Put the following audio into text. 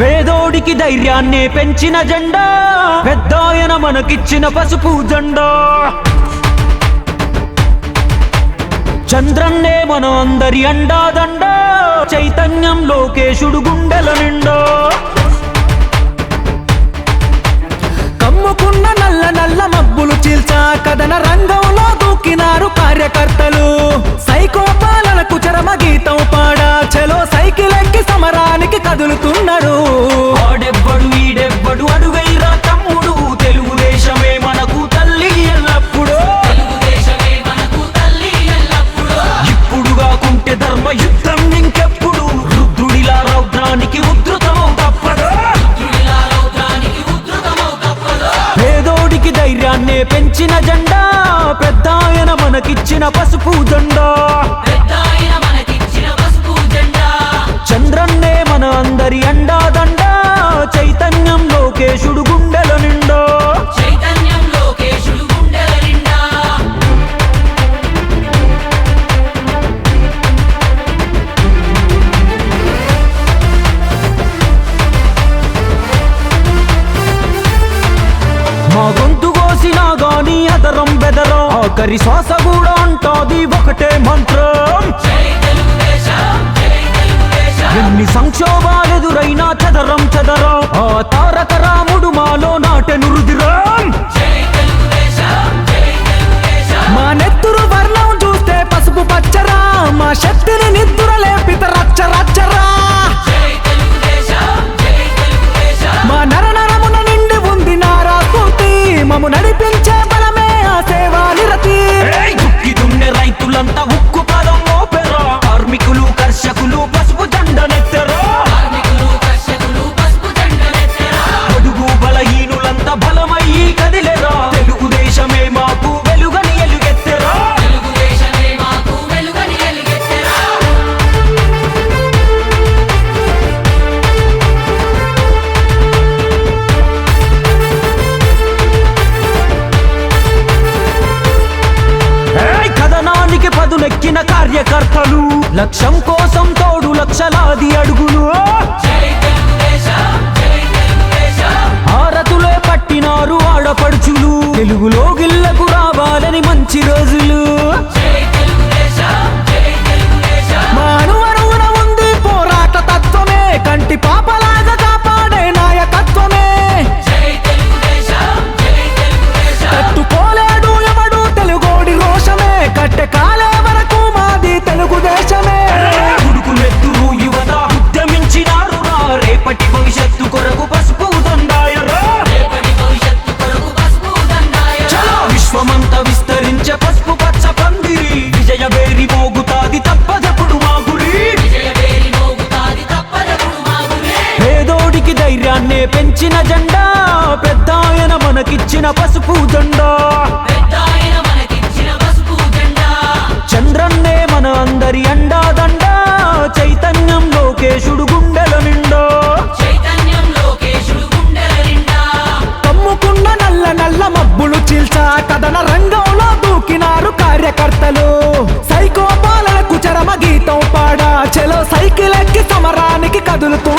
పేదోడికి ధైర్యాన్ని పెంచిన జెండా పెద్దాయన మనకిచ్చిన పసుపు జెండా. చంద్రన్నే మన అందరి అండాదండ చైతన్యం లోకేశుడు గుండెల నిండా. కమ్ముకున్న నల్ల నల్ల మబ్బులు చీల్చా కదన రంగం పలికినారు కార్యకర్తలు. సైకో పాలనకు చరమ గీతం పాడా. చలో సైకిల్ ఎక్కి సమరానికి కదులుతున్నారు పెంచిన జెండా పెద్దాయన మనకిచ్చిన పసుపు జెండా. పెద్దాయన మనకిచ్చిన పసుపు జెండా. చంద్రన్నే మన అందరి అండాదండ చైతన్యం లోకేశుడు గుండెల నిండా. చైతన్యం లోకేశుడు గుండెల నిండా. మా గొంతు కోసినా గాని అదరం బెదరం. ఒకరి శ్వాస కూడా లక్ష్యం కోసం తోడు లక్షలాది అడుగులు. ఆరతులే హారతులే పట్టినారు ఆడపడుచులు. తెలుగులో గిల్లకు రావాలని మంచి పెద్దాయన మనకిచ్చిన పసుపు జెండా. చంద్రన్నే మన అందరి అండాదండ. చైతన్యం లోకేశుడు గుండెల నిండా. చైతన్యం లోకేశుడు గుండెల నిండా. కమ్ముకున్న నల్ల నల్ల మబ్బులు చీల్చా కథన రంగంలో దూకినారు కార్యకర్తలు. సైకో పాలనకు చరమ గీతం పాడా. చలో సైకిల్ ఎక్కి సమరానికి కదులుతూ